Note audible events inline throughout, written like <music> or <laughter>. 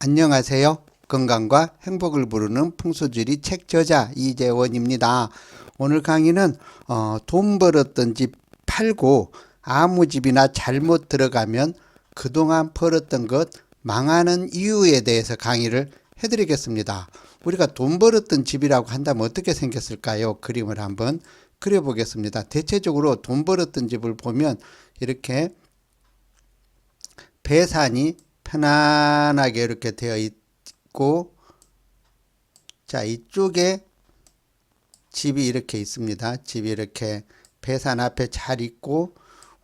안녕하세요. 건강과 행복을 부르는 풍수지리 책 저자 이재원입니다. 오늘 강의는 어, 돈 벌었던 집 팔고 아무 집이나 잘못 들어가면 그동안 벌었던 것 망하는 이유에 대해서 강의를 해드리겠습니다. 우리가 돈 벌었던 집이라고 한다면 어떻게 생겼을까요? 그림을 한번 그려보겠습니다. 대체적으로 돈 벌었던 집을 보면 이렇게 배산이 편안하게 이렇게 되어 있고 자 이쪽에 집이 이렇게 있습니다. 집이 이렇게 배산 앞에 잘 있고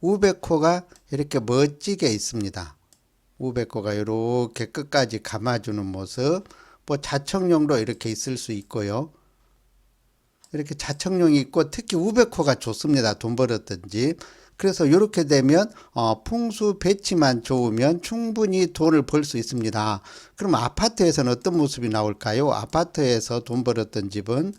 우베코가 이렇게 멋지게 있습니다. 우베코가 이렇게 끝까지 감아주는 모습 뭐 자청용도 이렇게 있을 수 있고요. 이렇게 자청용이 있고 특히 우베코가 좋습니다. 돈 벌었던 집. 그래서 이렇게 되면 어, 풍수 배치만 좋으면 충분히 돈을 벌 수 있습니다. 그럼 아파트에서는 어떤 모습이 나올까요? 아파트에서 돈 벌었던 집은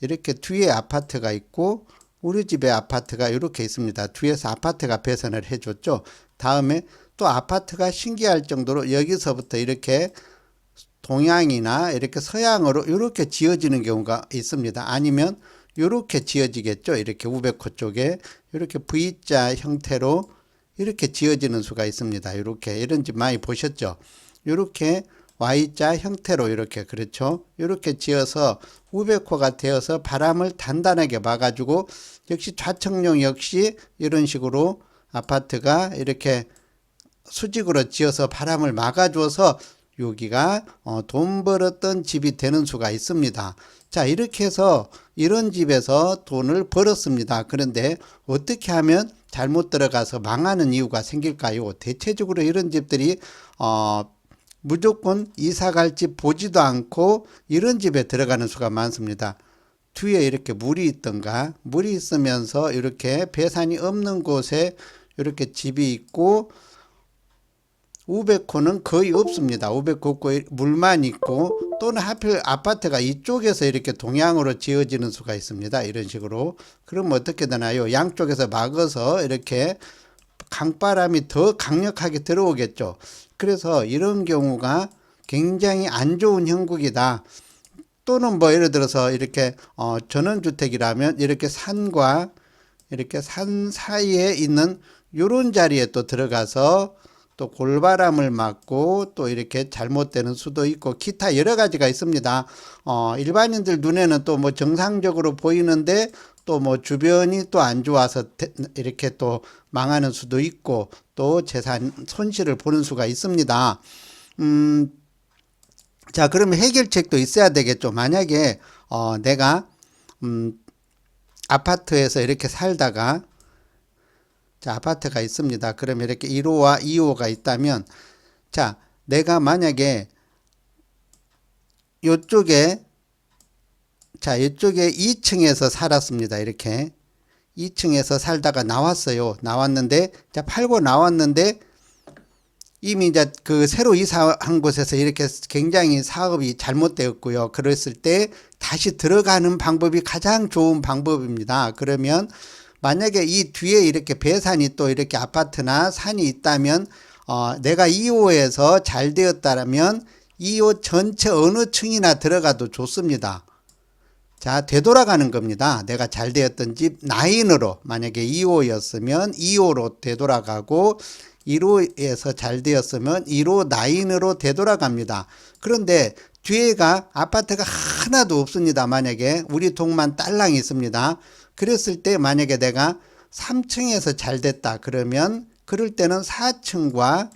이렇게 뒤에 아파트가 있고 우리 집에 아파트가 이렇게 있습니다. 뒤에서 아파트가 배선을 해줬죠. 다음에 또 아파트가 신기할 정도로 여기서부터 이렇게 동양이나 이렇게 서양으로 이렇게 지어지는 경우가 있습니다. 아니면 이렇게 지어지겠죠. 이렇게 우베코 쪽에 이렇게 V자 형태로 이렇게 지어지는 수가 있습니다. 이렇게 이런 집 많이 보셨죠. 이렇게 Y자 형태로 이렇게 그렇죠. 이렇게 지어서 우베코가 되어서 바람을 단단하게 막아주고 역시 좌측용 역시 이런 식으로 아파트가 이렇게 수직으로 지어서 바람을 막아줘서 여기가 어, 돈 벌었던 집이 되는 수가 있습니다. 자, 이렇게 해서 이런 집에서 돈을 벌었습니다. 그런데 어떻게 하면 잘못 들어가서 망하는 이유가 생길까요? 대체적으로 이런 집들이 어, 무조건 이사 갈 집 보지도 않고 이런 집에 들어가는 수가 많습니다. 뒤에 이렇게 물이 있던가 물이 있으면서 이렇게 배산이 없는 곳에 이렇게 집이 있고 우베코는 거의 없습니다. 우베코 없고 물만 있고 또는 하필 아파트가 이쪽에서 이렇게 동양으로 지어지는 수가 있습니다. 이런 식으로. 그럼 어떻게 되나요? 양쪽에서 막아서 이렇게 강바람이 더 강력하게 들어오겠죠. 그래서 이런 경우가 굉장히 안 좋은 형국이다. 또는 뭐 예를 들어서 이렇게 어 전원주택이라면 이렇게 산과 이렇게 산 사이에 있는 요런 자리에 또 들어가서 또 골바람을 맞고 또 이렇게 잘못되는 수도 있고 기타 여러 가지가 있습니다. 어, 일반인들 눈에는 또 뭐 정상적으로 보이는데 또 뭐 주변이 또 안 좋아서 이렇게 또 망하는 수도 있고 또 재산 손실을 보는 수가 있습니다. 음, 자, 그러면 해결책도 있어야 되겠죠. 만약에 어, 내가 음, 아파트에서 이렇게 살다가 자, 아파트가 있습니다. 그러면 이렇게 1호와 2호가 있다면 자, 내가 만약에 요쪽에 자, 이쪽에 2층에서 살았습니다. 이렇게 2층에서 살다가 나왔어요. 나왔는데 자, 팔고 나왔는데 이미 이제 그 새로 이사한 곳에서 이렇게 굉장히 사업이 잘못되었고요. 그랬을 때 다시 들어가는 방법이 가장 좋은 방법입니다. 그러면 만약에 이 뒤에 이렇게 배산이 또 이렇게 아파트나 산이 있다면 어, 내가 2호에서 잘 되었다면 2호 전체 어느 층이나 들어가도 좋습니다. 자, 되돌아가는 겁니다. 내가 잘 되었던 집 나인으로 만약에 2호였으면 2호로 되돌아가고 1호에서 잘 되었으면 1호 나인으로 되돌아갑니다. 그런데 뒤에가 아파트가 하나도 없습니다. 만약에 우리 동만 딸랑이 있습니다. 그랬을 때 만약에 내가 3층에서 잘 됐다 그러면 그럴 때는 4층과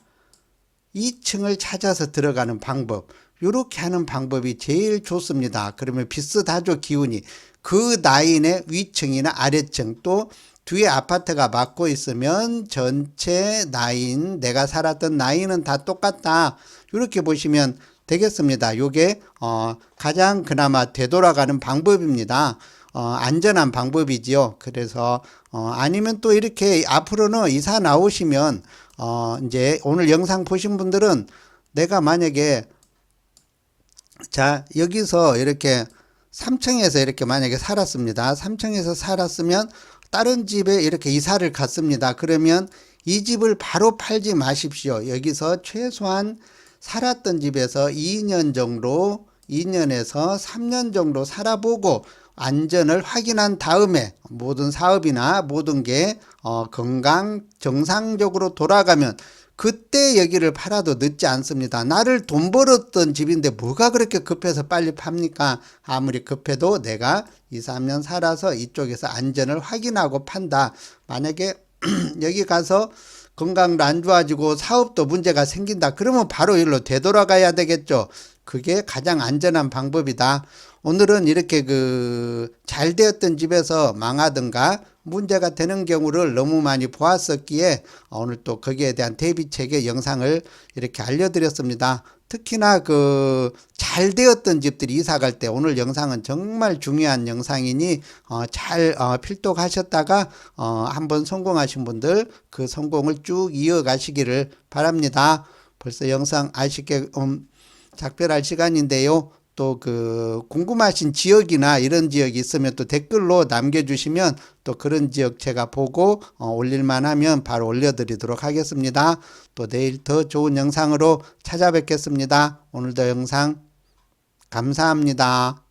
2층을 찾아서 들어가는 방법 이렇게 하는 방법이 제일 좋습니다. 그러면 비슷하죠 기운이 그 라인의 위층이나 아래층 또 뒤에 아파트가 막고 있으면 전체 라인 내가 살았던 라인은 다 똑같다 이렇게 보시면 되겠습니다. 요게 어 가장 그나마 되돌아가는 방법입니다. 어, 안전한 방법이지요. 그래서 어, 아니면 또 이렇게 앞으로는 이사 나오시면 어, 이제 오늘 영상 보신 분들은 내가 만약에 자 여기서 이렇게 3층에서 이렇게 만약에 살았습니다. 3층에서 살았으면 다른 집에 이렇게 이사를 갔습니다. 그러면 이 집을 바로 팔지 마십시오. 여기서 최소한 살았던 집에서 2년 정도, 2년에서 3년 정도 살아보고 안전을 확인한 다음에 모든 사업이나 모든 게 어, 건강 정상적으로 돌아가면 그때 여기를 팔아도 늦지 않습니다. 나를 돈 벌었던 집인데 뭐가 그렇게 급해서 빨리 팝니까? 아무리 급해도 내가 2, 3년 살아서 이쪽에서 안전을 확인하고 판다. 만약에 <clears throat> 여기 가서 건강도 안 좋아지고 사업도 문제가 생긴다. 그러면 바로 일로 되돌아가야 되겠죠. 그게 가장 안전한 방법이다. 오늘은 이렇게 그 잘 되었던 집에서 망하든가 문제가 되는 경우를 너무 많이 보았었기에 오늘 또 거기에 대한 대비책의 영상을 이렇게 알려드렸습니다. 특히나 그 잘 되었던 집들이 이사 갈 때 오늘 영상은 정말 중요한 영상이니 어, 잘 어, 필독하셨다가 어, 한번 성공하신 분들 그 성공을 쭉 이어가시기를 바랍니다. 벌써 영상 아쉽게 음, 작별할 시간인데요. 또 그 궁금하신 지역이나 이런 지역이 있으면 또 댓글로 남겨주시면 또 그런 지역 제가 보고 어, 올릴만 하면 바로 올려드리도록 하겠습니다. 또 내일 더 좋은 영상으로 찾아뵙겠습니다. 오늘도 영상 감사합니다.